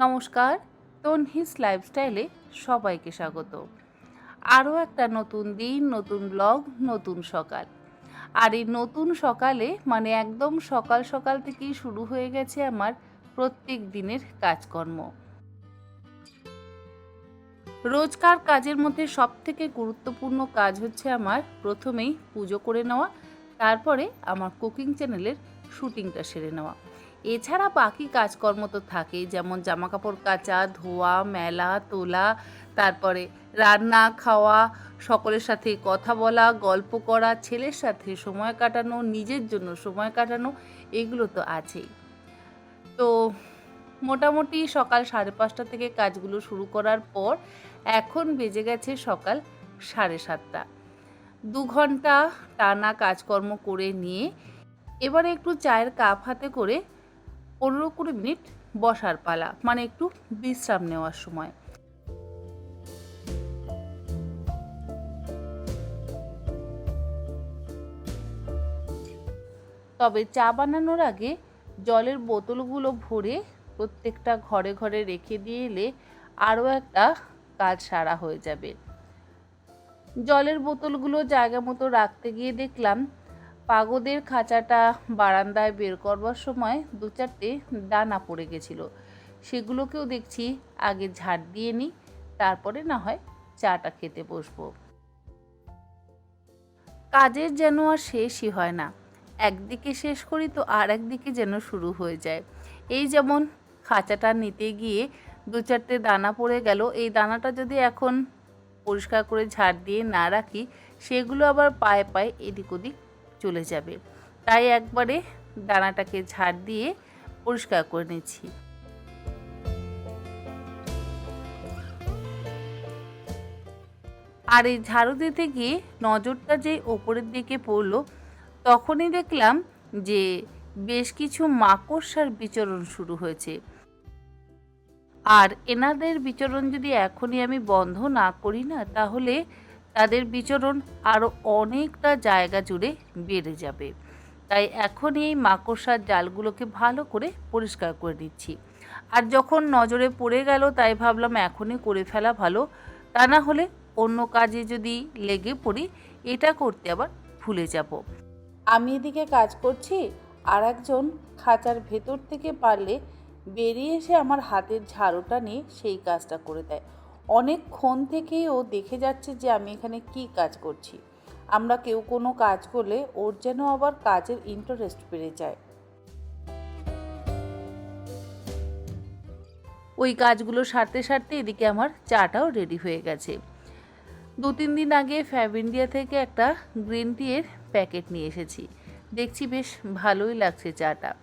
নমস্কার তনহিস লাইফস্টাইলে সবাইকে স্বাগত। আরও একটা নতুন দিন, নতুন ব্লগ নতুন সকাল। আর এই নতুন সকালে মানে একদম সকাল সকাল থেকেই শুরু হয়ে গেছে আমার প্রত্যেক দিনের কাজকর্ম। রোজকার কাজের মধ্যে সব থেকে গুরুত্বপূর্ণ কাজ হচ্ছে আমার প্রথমেই পুজো করে নেওয়া, তারপরে আমার কুকিং চ্যানেলের শুটিংটা সেরে নেওয়া। এছাড়া বাকি কাজকর্ম তো থাকেই, যেমন জামাকাপড় কাচা, ধোয়া, মেলা, তোলা, তারপরে রান্না, খাওয়া, সকলের সাথে কথা বলা, গল্প করা, ছেলের সাথে সময় কাটানো, নিজের জন্য সময় কাটানো, এগুলো তো আছেই। তো মোটামুটি সকাল সাড়ে পাঁচটা থেকে কাজগুলো শুরু করার পর এখন বেজে গেছে সকাল সাড়ে সাতটা। দু ঘণ্টা টানা কাজকর্ম করে নিয়ে এবারে একটু চায়ের কাপ হাতে করে পনেরো কুড়ি মিনিট বসার পালা মানে একটু বিশ্রাম নেওয়ার সময়। তবে চা বানানোর আগে জলের বোতলগুলো ভরে প্রত্যেকটা ঘরে ঘরে রেখে দিয়ে এলে আরও একটা কাজ সারা হয়ে যাবে। জলের বোতলগুলো জায়গা মতো রাখতে গিয়ে দেখলাম পাগদের খাঁচাটা বারান্দায় বের করবার সময় দু চারটে দানা পড়ে গেছিল। সেগুলোকেও দেখছি আগে ঝাড় দিয়ে নিই, তারপরে না হয় চাটা খেতে বসবো। কাজের যেন আর শেষই হয় না। একদিকে শেষ করি তো আর একদিকে যেন শুরু হয়ে যায়। এই যেমন খাঁচাটা নিতে গিয়ে দু চারটে দানা পড়ে গেল, এই দানাটা যদি এখন পরিষ্কার করে ঝাড় দিয়ে না রাখি, সেগুলো আবার পায়ে পায়ে এদিক ওদিক চলে যাবে। তাই একবারে দানাটাকে ঝাড় দিয়ে পরিষ্কার করে নিচ্ছি। আর এই ঝাড়ু দিতে গিয়ে নজরটা যে ওপরের দিকে পড়ল, তখনই দেখলাম যে বেশ কিছু মাকড়সার বিচরণ শুরু হয়েছে। আর এনাদের বিচরণ যদি এখনই আমি বন্ধ না করি না, তাহলে তাদের বিচরণ আরও অনেকটা জায়গা জুড়ে বেড়ে যাবে। তাই এখনই এই মাকড়সার জালগুলোকে ভালো করে পরিষ্কার করে দিচ্ছি আর যখন নজরে পড়ে গেল তাই ভাবলাম এখনই করে ফেলা ভালো। তা না হলে অন্য কাজে যদি লেগে পড়ি, এটা করতে আবার ভুলে যাব। আমি এদিকে কাজ করছি আর একজন খাঁচার ভেতর থেকে পারলে বেরিয়ে এসে আমার হাতের ঝাড়ুটা নিয়ে সেই কাজটা করে দেয়। অনেকক্ষণ থেকেই ও দেখে যাচ্ছে যে আমি এখানে কি কাজ করছি। আমরা কেউ কোনো কাজ করলে ওর যেন আবার কাজের ইন্টারেস্ট বেড়ে যায়। ওই কাজগুলো সারতে সারতে এদিকে আমার চাটাও রেডি হয়ে গেছে। দু তিন দিন আগে ফ্যাব ইন্ডিয়া থেকে একটা গ্রিন টিয়ের প্যাকেট নিয়ে এসেছি। দেখছি বেশ ভালোই লাগছে চাটা।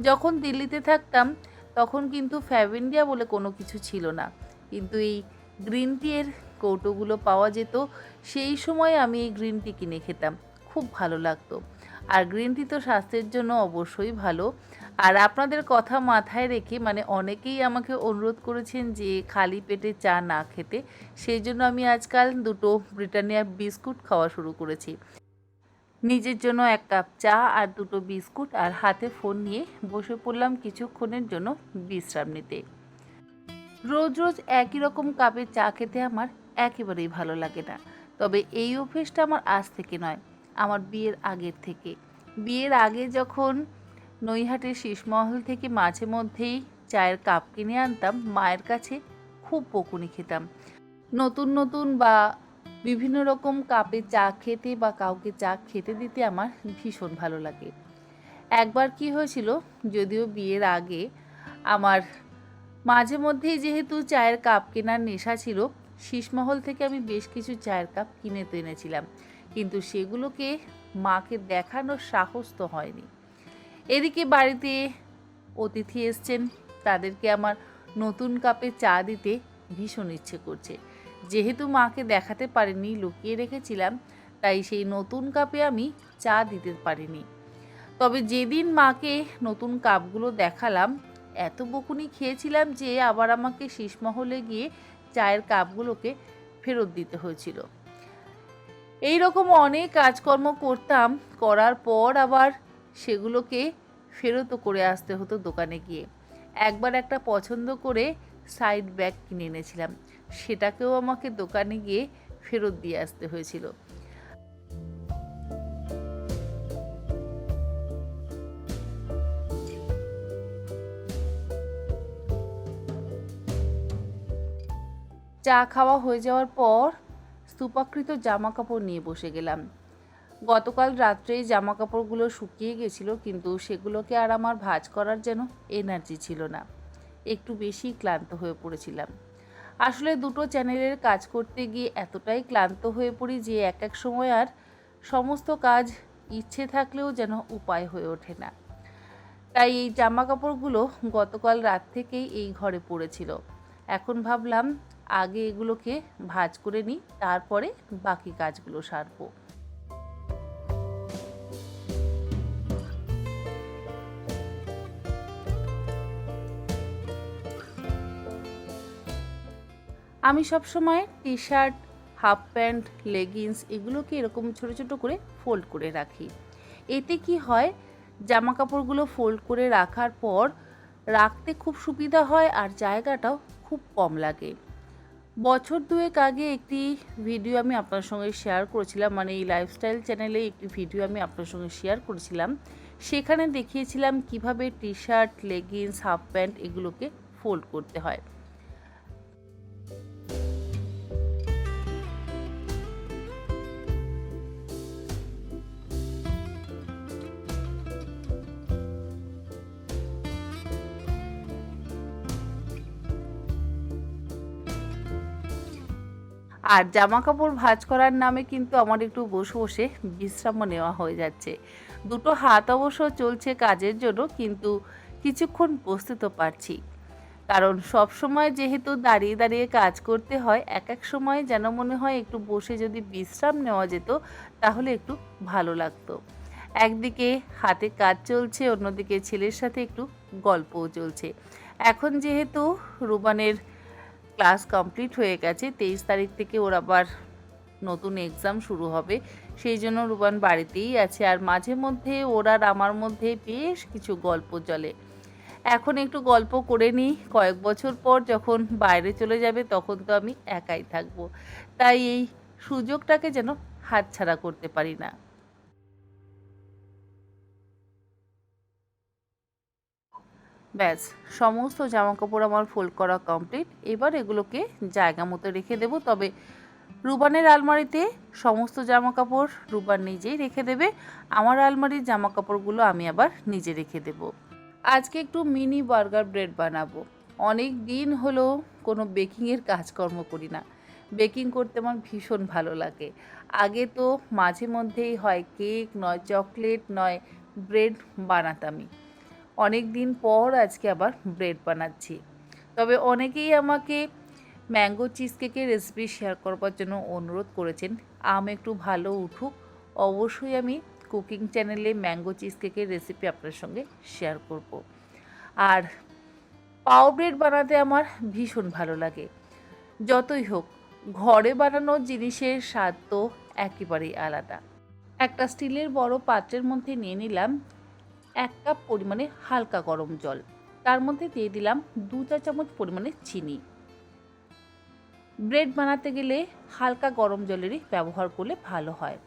যখন দিল্লিতে থাকতাম, তখন কিন্তু ফ্যাব ইন্ডিয়া বলে কোনো কিছু ছিল না। কিন্তু এই গ্রিন টিয়ের কৌটোগুলো পাওয়া যেত, সেই সময় আমি এই গ্রিন টি কিনে খেতাম। খুব ভালো লাগতো। আর গ্রিন টি তো স্বাস্থ্যের জন্য অবশ্যই ভালো। আর আপনাদের কথা মাথায় রেখে মানে অনেকেই আমাকে অনুরোধ করেছেন যে খালি পেটে চা না খেতে, সেই জন্য আমি আজকাল দুটো ব্রিটানিয়া বিস্কুট খাওয়া শুরু করেছি। নিজের জন্য এক কাপ চা আর দুটো বিস্কুট, আর হাতে ফোন নিয়ে বসে পড়লাম কিছুক্ষণের জন্য বিশ্রাম নিতে। রোজ রোজ একই রকম কাপে চা খেতে আমার একেবারেই ভালো লাগে না। তবে এই অভ্যেসটা আমার আজ থেকে নয়, আমার বিয়ের আগের থেকে। বিয়ের আগে যখন নৈহাটের শীষমহল থেকে মাঝে মধ্যেই চায়ের কাপ কিনে আনতাম, মায়ের কাছে খুব বকুনি খেতাম। নতুন নতুন বা বিভিন্ন রকম কাপে চা খেতে বা কাউকে চা খেতে দিতে আমার ভীষণ ভালো লাগে। একবার কি হয়েছিল, যদিও বিয়ের আগে আমার মাঝে মধ্যেই যেহেতু চায়ের কাপ কেনার নেশা ছিল, শীষমহল থেকে আমি বেশ কিছু চায়ের কাপ কিনে তো এনেছিলাম। কিন্তু সেগুলোকে মাকে দেখানোর সাহস তো হয়নি। এদিকে বাড়িতে অতিথি এসছেন। তাদেরকে আমার নতুন কাপে চা দিতে ভীষণ ইচ্ছে করছে। যেহেতু মাকে দেখাতে পারিনি, লুকিয়ে রেখেছিলাম, তাই সেই নতুন কাপে আমি চা দিতে পারিনি। তবে যেদিন মাকে নতুন কাপগুলো দেখালাম এত বকুনি খেয়েছিলাম যে আবার আমাকে শীষমহলে গিয়ে চায়ের কাপগুলোকে ফেরত দিতে হয়েছিল। এই রকম অনেক কাজকর্ম করতাম, করার পর আবার সেগুলোকে ফেরতও করে আসতে হতো দোকানে গিয়ে। একবার একটা পছন্দ করে সাইড ব্যাগ কিনে এনেছিলাম, সেটাকেও আমাকে দোকানে গিয়ে ফেরত দিয়ে আসতে হয়েছিল। চা খাওয়া হয়ে যাওয়ার পর স্তূপাকৃত জামা কাপড় নিয়ে বসে গেলাম। গতকাল রাত্রেই জামা কাপড়গুলো শুকিয়ে গেছিল, কিন্তু সেগুলোকে আর আমার ভাঁজ করার যেন এনার্জি ছিল না। একটু বেশি ক্লান্ত হয়ে পড়েছিলাম। আসলে দুটো চ্যানেলের কাজ করতে গিয়ে এতটাই ক্লান্ত হয়ে পড়ি যে এক এক সময় আর সমস্ত কাজ ইচ্ছে থাকলেও যেন উপায় হয়ে ওঠে না। তাই এই জামা কাপড়গুলো গতকাল রাত থেকেই এই ঘরে পড়েছিল। এখন ভাবলাম আগে এগুলোকে ভাঁজ করে নিই, তারপরে বাকি কাজগুলো সারবো। আমি সবসময় T shirt half pant, leggings এগুলোকে এরকম ছোট ছোট করে ফোল্ড করে রাখি। এতে কি হয় জামা কাপড়গুলো ফোল্ড করে রাখার পর রাখতে খুব সুবিধা হয় আর জায়গাটাও খুব কম লাগে। বছর দুয়েক আগে একটি ভিডিও আমি আপনার সঙ্গে শেয়ার করেছিলাম মানে এই লাইফস্টাইল চ্যানেলে একটি ভিডিও আমি আপনার সঙ্গে শেয়ার করেছিলাম। সেখানে দেখিয়েছিলাম কীভাবে T shirt leggings half pant এগুলোকে ফোল্ড করতে হয়। আর জামা কাপড় ভাঁজ করার নামে কিন্তু আমার একটু বসে বসে বিশ্রামও নেওয়া হয়ে যাচ্ছে। দুটো হাত অবশ্য চলছে কাজের জন্য, কিন্তু কিছুক্ষণ বসতে তো পারছি। কারণ সব সময় যেহেতু দাঁড়িয়ে দাঁড়িয়ে কাজ করতে হয়, এক এক সময় যেন মনে হয় একটু বসে যদি বিশ্রাম নেওয়া যেত, তাহলে একটু ভালো লাগতো। একদিকে হাতে কাজ চলছে, অন্যদিকে ছেলের সাথে একটু গল্পও চলছে। এখন যেহেতু রুবানের ক্লাস কমপ্লিট হয়ে গেছে, তেইশ তারিখ থেকে ওর আবার নতুন এক্সাম শুরু হবে। সেই জন্য রুবান বাড়িতেই আছে। আর মাঝে মধ্যে ওর আর আমার মধ্যে বেশ কিছু গল্প চলে। এখন একটু গল্প করে নিই। কয়েক বছর পর যখন বাইরে চলে যাবে, তখন তো আমি একাই থাকব। তাই এই সুযোগটাকে যেন হাতছাড়া করতে পারি না। ব্যাস, সমস্ত জামা কাপড় আমার ফোল্ড করা কমপ্লিট এবার এগুলোকে জায়গা মতো রেখে দেব, তবে রুবানের আলমারিতে সমস্ত জামা কাপড় রুবান নিজেই রেখে দেবে। আমার আলমারির জামা কাপড়গুলো আমি আবার নিজে রেখে দেব। আজকে একটু মিনি বার্গার ব্রেড বানাবো। অনেক দিন হলো কোনো বেকিংয়ের কাজকর্ম করি না। বেকিং করতে আমার ভীষণ ভালো লাগে। আগে তো মাঝে মধ্যেই হয় কেক নয় চকলেট নয় ব্রেড বানাতামই। অনেক দিন পর আজকে আবার ব্রেড বানাচ্ছি। তবে অনেকেই আমাকে ম্যাঙ্গো চিজ কেকের রেসিপি শেয়ার করবার জন্য অনুরোধ করেছেন, আম একটু ভালো উঠুক, অবশ্যই আমি কুকিং চ্যানেলে ম্যাঙ্গো চিজ কেকের রেসিপি আপনার সঙ্গে শেয়ার করব। আর পাও ব্রেড বানাতে আমার ভীষণ ভালো লাগে। যতই হোক, ঘরে বানানো জিনিসের স্বাদ তো একেবারেই আলাদা। একটা স্টিলের বড় পাত্রের মধ্যে নিয়ে নিলাম এক কাপ পরিমাণে হালকা গরম জল। তার মধ্যে দিয়ে দিলাম দু চা চামচ পরিমাণে চিনি। ব্রেড বানাতে গেলে হালকা গরম জলেরই ব্যবহার করলে ভালো হয়।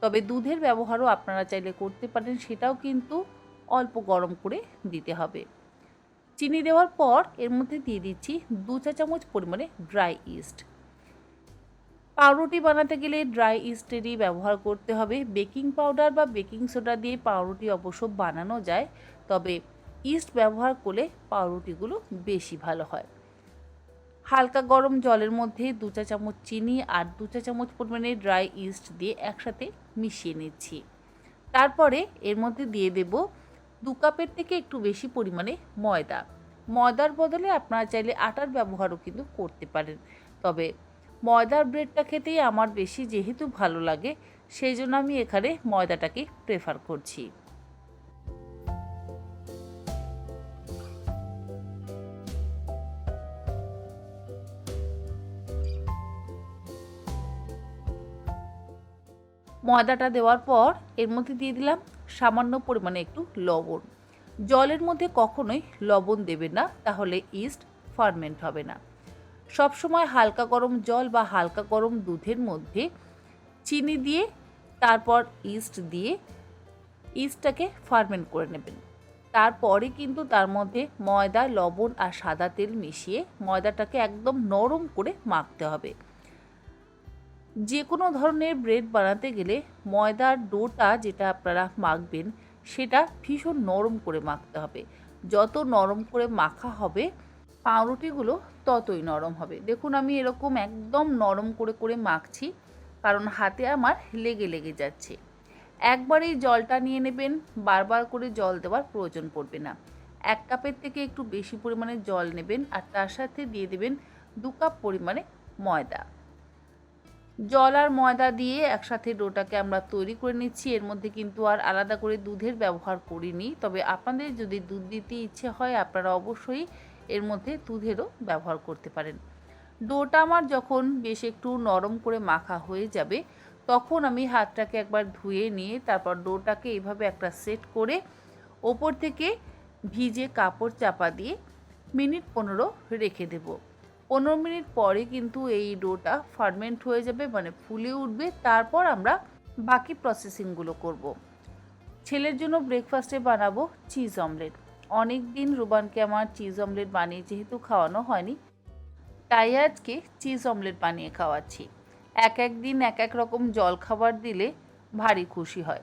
তবে দুধের ব্যবহারও আপনারা চাইলে করতে পারেন, সেটাও কিন্তু অল্প গরম করে দিতে হবে। চিনি দেওয়ার পর এর মধ্যে দিয়ে দিচ্ছি দু চা চামচ পরিমাণে ড্রাই ইস্ট। পাউরুটি বানাতে গেলে ড্রাই ইস্টেরই ব্যবহার করতে হবে। বেকিং পাউডার বা বেকিং সোডা দিয়ে পাউরুটি অবশ্য বানানো যায়, তবে ইস্ট ব্যবহার করলে পাউরুটিগুলো বেশি ভালো হয়। হালকা গরম জলের মধ্যে দু চা চামচ চিনি আর দু চা চামচ পরিমাণে ড্রাই ইস্ট দিয়ে একসাথে মিশিয়ে নিচ্ছি। তারপরে এর মধ্যে দিয়ে দেব দু কাপের থেকে একটু বেশি পরিমাণে ময়দা। ময়দার বদলে আপনারা চাইলে আটার ব্যবহারও কিন্তু করতে পারেন। তবে ময়দার ব্রেডটা খেতেই আমার বেশি যেহেতু ভালো লাগে, সেই জন্য আমি এখানে ময়দাটাকে প্রেফার করছি। ময়দাটা দেওয়ার পর এর মধ্যে দিয়ে দিলাম সামান্য পরিমাণে একটু লবণ। জলের মধ্যে কখনোই লবণ দেবে না, তাহলে ইস্ট ফার্মেন্ট হবে না। সবসময় হালকা গরম জল বা হালকা গরম দুধের মধ্যে চিনি দিয়ে, তারপর ইস্ট দিয়ে ইস্টটাকে ফার্মেন্ট করে নেবেন। তারপরে কিন্তু তার মধ্যে ময়দা, লবণ আর সাদা তেল মিশিয়ে ময়দাটাকে একদম নরম করে মাখতে হবে। যে কোনো ধরনের ব্রেড বানাতে গেলে ময়দার ডোটা যেটা আপনারা মাখবেন, সেটা ভীষণ নরম করে মাখতে হবে। যত নরম করে মাখা হবে, পাউরুটিগুলো ততই নরম হবে। দেখুন, আমি এরকম একদম নরম করে করে মাখছি, কারণ হাতে আমার লেগে লেগে যাচ্ছে। একবার এই জলটা নিয়ে নেবেন, বারবার করে জল দেওয়ার প্রয়োজন পড়বে না। এক কাপের থেকে একটু বেশি পরিমাণে জল নেবেন আর তার সাথে দিয়ে দেবেন দু কাপ পরিমাণে ময়দা। জল আর ময়দা দিয়ে একসাথে ডোটাকে আমরা তৈরি করে নিচ্ছি। এর মধ্যে কিন্তু আর আলাদা করে দুধের ব্যবহার করিনি। তবে আপনাদের যদি দুধ দিতে ইচ্ছে হয়, আপনারা অবশ্যই এর মধ্যে দুধেরও ব্যবহার করতে পারেন। ডোটা আমার যখন বেশ একটু নরম করে মাখা হয়ে যাবে, তখন আমি হাতটাকে একবার ধুয়ে নিয়ে তারপর ডোটাকে এভাবে একটা সেট করে ওপর থেকে ভিজে কাপড় চাপা দিয়ে মিনিট পনেরো রেখে দেব। পনেরো মিনিট পরে কিন্তু এই ডোটা ফার্মেন্ট হয়ে যাবে মানে ফুলে উঠবে। তারপর আমরা বাকি প্রসেসিংগুলো করব। ছেলের জন্য ব্রেকফাস্টে বানাবো চিজ অমলেট অনেক দিন রুবানকে আমার চিজ অমলেট বানিয়ে যেহেতু খাওয়ানো হয়নি, তাই আজকে চিজ অমলেট বানিয়ে খাওয়াচ্ছি। এক এক দিন এক এক রকম জল খাবার দিলে ভারী খুশি হয়।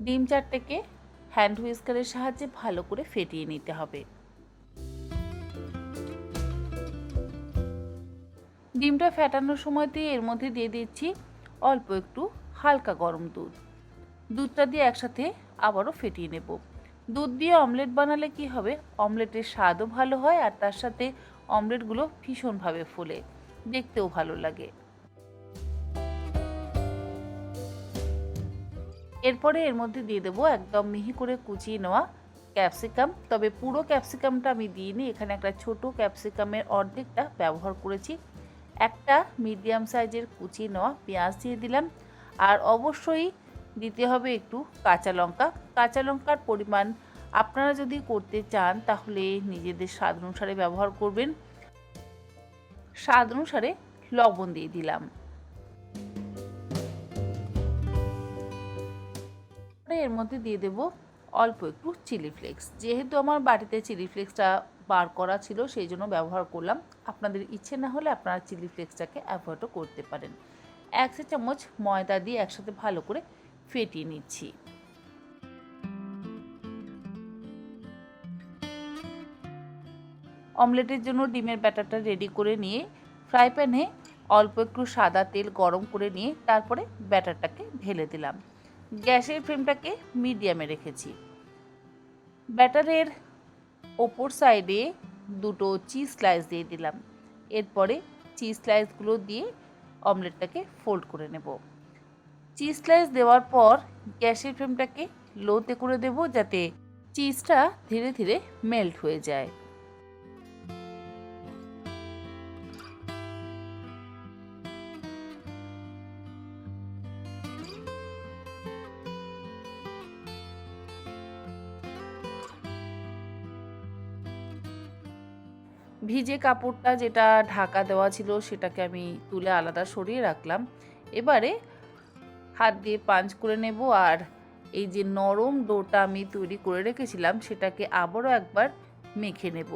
ডিম চারটেকে হ্যান্ড হুইস্কারের সাহায্যে ভালো করে ফেটিয়ে নিতে হবে। ডিমটা ফেটানোর সময়তে এর মধ্যে দিয়ে দিচ্ছি অল্প একটু হালকা গরম দুধ। দুধটা দিয়ে একসাথে আবারও ফেটিয়ে নেব। দুধ দিয়ে অমলেট বানালে কি হবে? অমলেটের স্বাদও ভালো হয় আর তার সাথে অমলেটগুলো ভীষণভাবে ফোলে। দেখতেও ভালো লাগে। এরপরে এর মধ্যে দিয়ে দেবো একদম মিহি করে কুচিয়ে নেওয়া ক্যাপসিকাম। তবে পুরো ক্যাপসিকামটা আমি দিইনি। এখানে একটা ছোট ক্যাপসিকামের অর্ধেকটা ব্যবহার করেছি। একটা মিডিয়াম সাইজের কুচি নেওয়া পেঁয়াজ দিয়ে দিলাম। আর অবশ্যই দিতে হবে একটু কাঁচা লঙ্কা। কাঁচা লঙ্কার পরিমাণ আপনারা যদি করতে চান, তাহলে নিজেদের স্বাদ অনুসারে ব্যবহার করবেন। স্বাদ অনুসারে লবণ দিয়ে দিলাম। এর মধ্যে দিয়ে দেব অল্প একটু চিলি ফ্লেক্স যেহেতু আমার বাড়িতে চিলি ফ্লেক্সটা বার করা ছিল, সেই জন্য ব্যবহার করলাম। আপনাদের ইচ্ছে না হলে আপনারা চিলি ফ্লেক্সটাকে অ্যাভয়েডও করতে পারেন। এক চামচ ময়দা দিয়ে একসাথে ভালো করে ফেটিয়ে নিচ্ছি। অমলেটের জন্য ডিমের ব্যাটারটা রেডি করে নিয়ে ফ্রাই প্যানে অল্প একটু সাদা তেল গরম করে নিয়ে, তারপরে ব্যাটারটাকে ঢেলে দিলাম। গ্যাসের ফ্লেমটাকে মিডিয়ামে রেখেছি। ব্যাটারের ওপর সাইডে দুটো চিজ স্লাইস দিয়ে দিলাম। এরপরে চিজ স্লাইসগুলো দিয়ে অমলেটটাকে ফোল্ড করে নেব। চিজ স্লাইস দেওয়ার পর গ্যাসের ফ্লেমটাকে লোতে করে দেব যাতে চিজটা ধীরে ধীরে মেল্ট হয়ে যায়। ভিজে কাপড়টা যেটা ঢাকা দেওয়া ছিল সেটাকে আমি তুলে আলাদা সরিয়ে রাখলাম। এবারে হাত দিয়ে পাঞ্চ করে নেব আর এই যে নরম ডোটা আমি তৈরি করে রেখেছিলাম সেটাকে আবারও একবার মেখে নেব।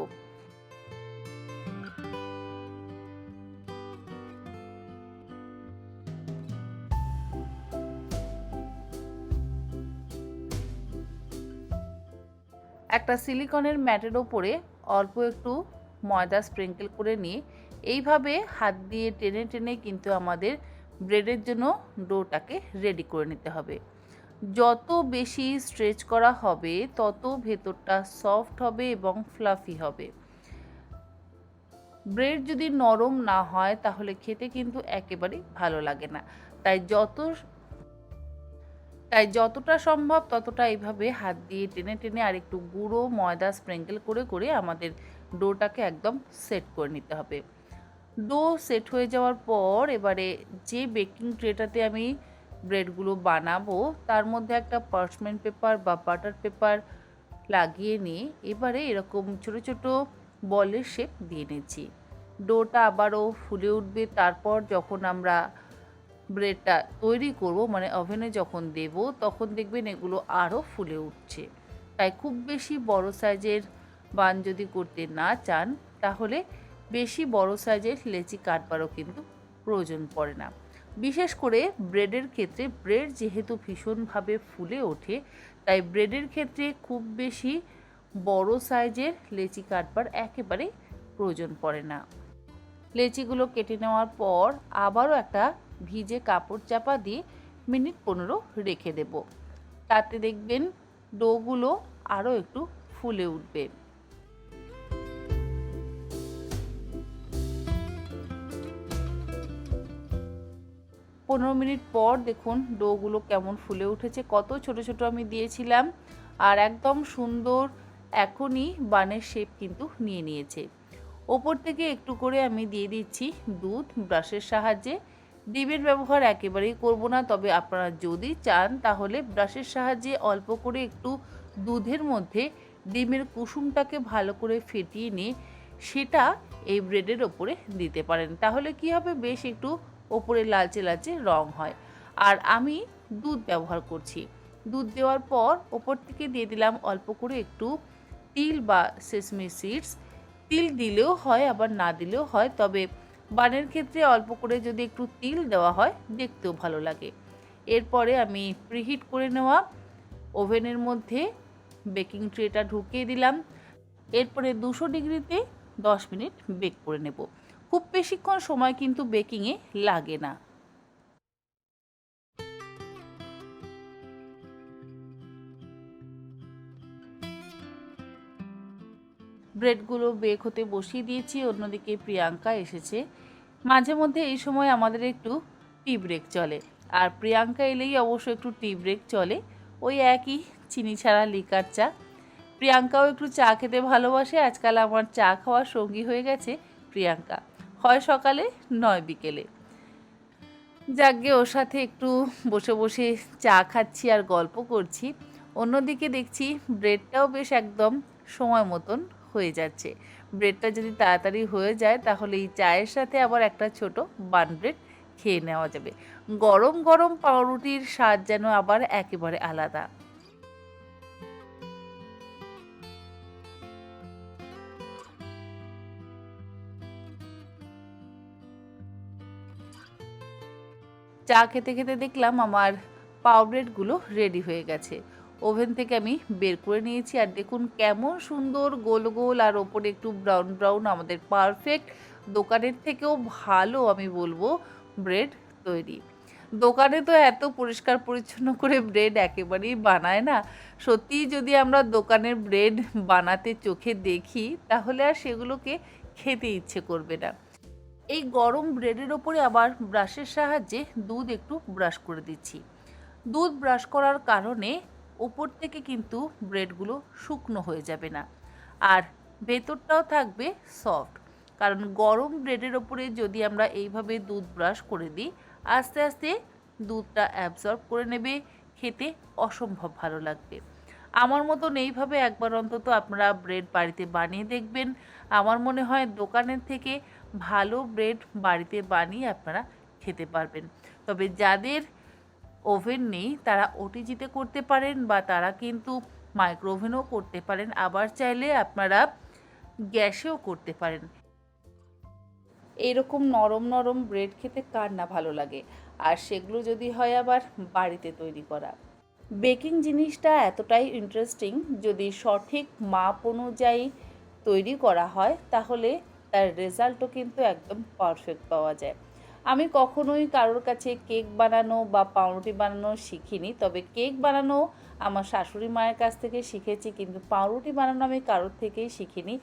একটা সিলিকনের ম্যাটের ওপরে অল্প একটু ময়দা স্প্রিঙ্কেল করে নিয়ে এইভাবে হাত দিয়ে টেনে টেনে কিন্তু আমাদের ব্রেডের জন্য ডোটাকে রেডি করে নিতে হবে। যত বেশি স্ট্রেচ করা হবে, তত ভেতরটা সফট হবে এবং ফ্লাফি হবে। ব্রেড যদি নরম না হয়, তাহলে খেতে কিন্তু একেবারে ভালো লাগে না। তাই যত, তাই যতটা সম্ভব ততটা এইভাবে হাত দিয়ে টেনে টেনে আর একটু গুঁড়ো ময়দা স্প্রিঙ্কেল করে করে আমাদের ডোটাকে একদম সেট করে নিতে হবে। ডো সেট হয়ে যাওয়ার পর এবারে যে বেকিং ট্রেটাতে আমি ব্রেডগুলো বানাবো, তার মধ্যে একটা পার্চমেন্ট পেপার বা বাটার পেপার লাগিয়ে নিয়ে এবারে এরকম ছোট ছোট বলের শেপ দিয়ে নিচ্ছি। ডোটা আবারও ফুলে উঠবে, তারপর যখন আমরা ব্রেডটা তৈরি করব মানে ওভেনে যখন দেব, তখন দেখবেন এগুলো আরও ফুলে উঠছে। তাই খুব বেশি বড় সাইজের বান যদি করতে না চান, তাহলে বেশি বড় সাইজের লেচি কাটবারও কিন্তু প্রয়োজন পড়ে না। বিশেষ করে ব্রেডের ক্ষেত্রে ব্রেড যেহেতু ভীষণভাবে ফুলে ওঠে, তাই ব্রেডের ক্ষেত্রে খুব বেশি বড় সাইজের লেচি কাটবার একেবারে প্রয়োজন পড়ে না। লেচিগুলো কেটে নেওয়ার পর আবারও একটা ভিজে কাপড় চাপা দিয়ে মিনিট পনেরো রেখে দেব। তাতে দেখবেন ডোগুলো আরও একটু ফুলে উঠবে। পনেরো মিনিট পর দেখুন ডোগুলো কেমন ফুলে উঠেছে, কত ছোট ছোট আমি দিয়েছিলাম আর একদম সুন্দর এখনই বানের শেপ কিন্তু নিয়ে নিয়েছে। ওপর থেকে একটু করে আমি দিয়ে দিচ্ছি দুধ ব্রাশের সাহায্যে। ডিমের ব্যবহার একেবারেই করব না, তবে আপনারা যদি চান তাহলে ব্রাশের সাহায্যে অল্প করে একটু দুধের মধ্যে ডিমের কুসুমটাকে ভালো করে ফেটিয়ে নিয়ে সেটা এই ব্রেডের ওপরে দিতে পারেন। তাহলে কি হবে? বেশ একটু ওপরে লালচে লালচে রং হয়। আর আমি দুধ ব্যবহার করছি। দুধ দেওয়ার পর ওপর থেকে দিয়ে দিলাম অল্প করে একটু তিল বা সেসমি সিডস। তিল দিলেও হয়, আবার না দিলেও হয়, তবে বানের ক্ষেত্রে অল্প করে যদি একটু তিল দেওয়া হয়, দেখতেও ভালো লাগে। এরপরে আমি প্রিহিট করে নেওয়া ওভেনের মধ্যে বেকিং ট্রেটা ঢুকিয়ে দিলাম। এরপরে দুশো ডিগ্রিতে দশ মিনিট বেক করে নেব। খুব বেশিক্ষণ সময় কিন্তু বেকিংয়ে লাগে না। ব্রেডগুলো বেক হতে বসিয়ে দিয়েছি, অন্যদিকে প্রিয়াঙ্কা এসেছে। মাঝে মধ্যে এই সময় আমাদের একটু টি ব্রেক চলে। আর প্রিয়াঙ্কা এলেই অবশ্য একটু টি ব্রেক চলে। ওই একই চিনি ছাড়া লিকার চা। প্রিয়াঙ্কাও একটু চা খেতে ভালোবাসে। আজকাল আমার চা খাওয়ার সঙ্গী হয়ে গেছে প্রিয়াঙ্কা। হয় সকালে, নয় বিকেলে। যাকে ওর সাথে একটু বসে বসে চা খাচ্ছি আর গল্প করছি। অন্যদিকে দেখছি ব্রেডটাও বেশ একদম সময় মতন হয়ে যাচ্ছে। ব্রেডটা যদি তাড়াতাড়ি হয়ে যায়, তাহলে এই চায়ের সাথে আবার একটা ছোট বান ব্রেড খেয়ে নেওয়া যাবে। গরম গরম পাউরুটির স্বাদ যেন আবার একেবারে আলাদা। চা খেতে খেতে দেখলাম আমার পাউডারগুলো রেডি হয়ে গেছে। ওভেন থেকে আমি বের করে নিয়েছি। আর দেখুন কেমন সুন্দর গোল গোল আর ওপরে একটু ব্রাউন ব্রাউন আমাদের পারফেক্ট দোকানের থেকেও ভালো আমি বলব ব্রেড তৈরি। দোকানে তো এত পরিষ্কার পরিচ্ছন্ন করে ব্রেড একেবারেই বানায় না। সত্যিই যদি আমরা দোকানের ব্রেড বানাতে চোখে দেখি, তাহলে আর সেগুলোকে খেতে ইচ্ছে করবে না। এই গরম ব্রেডের ওপরে আবার ব্রাশের সাহায্যে দুধ একটু ব্রাশ করে দিচ্ছি। দুধ ব্রাশ করার কারণে ওপর থেকে কিন্তু ব্রেডগুলো শুকনো হয়ে যাবে না। আর ভেতরটাও থাকবে সফট, কারণ গরম ব্রেডের ওপরে যদি আমরা এইভাবে দুধ ব্রাশ করে দিই, আস্তে আস্তে দুধটা অ্যাবজর্ব করে নেবে, খেতে অসম্ভব ভালো লাগবে। আমার মতন এইভাবে একবার অন্তত আপনারা ব্রেড বাড়িতে বানিয়ে দেখবেন। আমার মনে হয় দোকানের থেকে ভালো ব্রেড বাড়িতে বানিয়ে আপনারা খেতে পারবেন। তবে যাদের ওভেন নেই, তারা ওটিজিতে করতে পারেন বা তারা কিন্তু মাইক্রোওভেনও করতে পারেন। আবার চাইলে আপনারা গ্যাসেও করতে পারেন। এইরকম নরম নরম ব্রেড খেতে কার না ভালো লাগে। আর সেগুলো যদি হয় আবার বাড়িতে তৈরি করা। বেকিং জিনিসটা এতটাই ইন্টারেস্টিং, যদি সঠিক মাপ অনুযায়ী তৈরি করা হয়, তাহলে তার রেজাল্টও কিন্তু একদম পারফেক্ট পাওয়া যায়। আমি কখনোই কারোর কাছে কেক বানানো বা পাউরুটি বানানো শিখিনি, তবে কেক বানানো আমার শাশুড়ি মায়ের কাছ থেকে শিখেছি, কিন্তু পাউরুটি বানানো আমি কারোর থেকেই শিখিনি।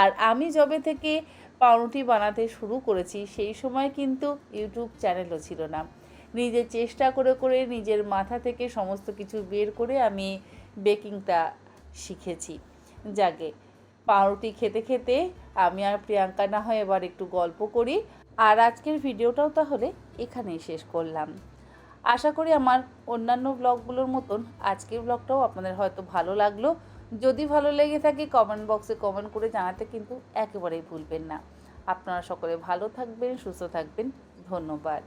আর আমি যবে থেকে পাউরুটি বানাতে শুরু করেছি, সেই সময় কিন্তু ইউটিউব চ্যানেলও ছিল না। নিজের চেষ্টা করে করে নিজের মাথা থেকে সমস্ত কিছু বের করে আমি বেকিংটা শিখেছি। যাকে পাউরুটি খেতে খেতে আমি আর প্রিয়াঙ্কা না হয় এবার একটু গল্প করি। আর আজকের ভিডিওটাও তাহলে এখানেই শেষ করলাম। আশা করি আমার অন্যান্য ব্লগগুলোর মতন আজকের ব্লগটাও আপনাদের হয়তো ভালো লাগল। যদি ভালো লেগে থাকে কমেন্ট বক্সে কমেন্ট করে জানাতে কিন্তু একেবারেই ভুলবেন না। আপনারা সকলে ভালো থাকবেন, সুস্থ থাকবেন। ধন্যবাদ।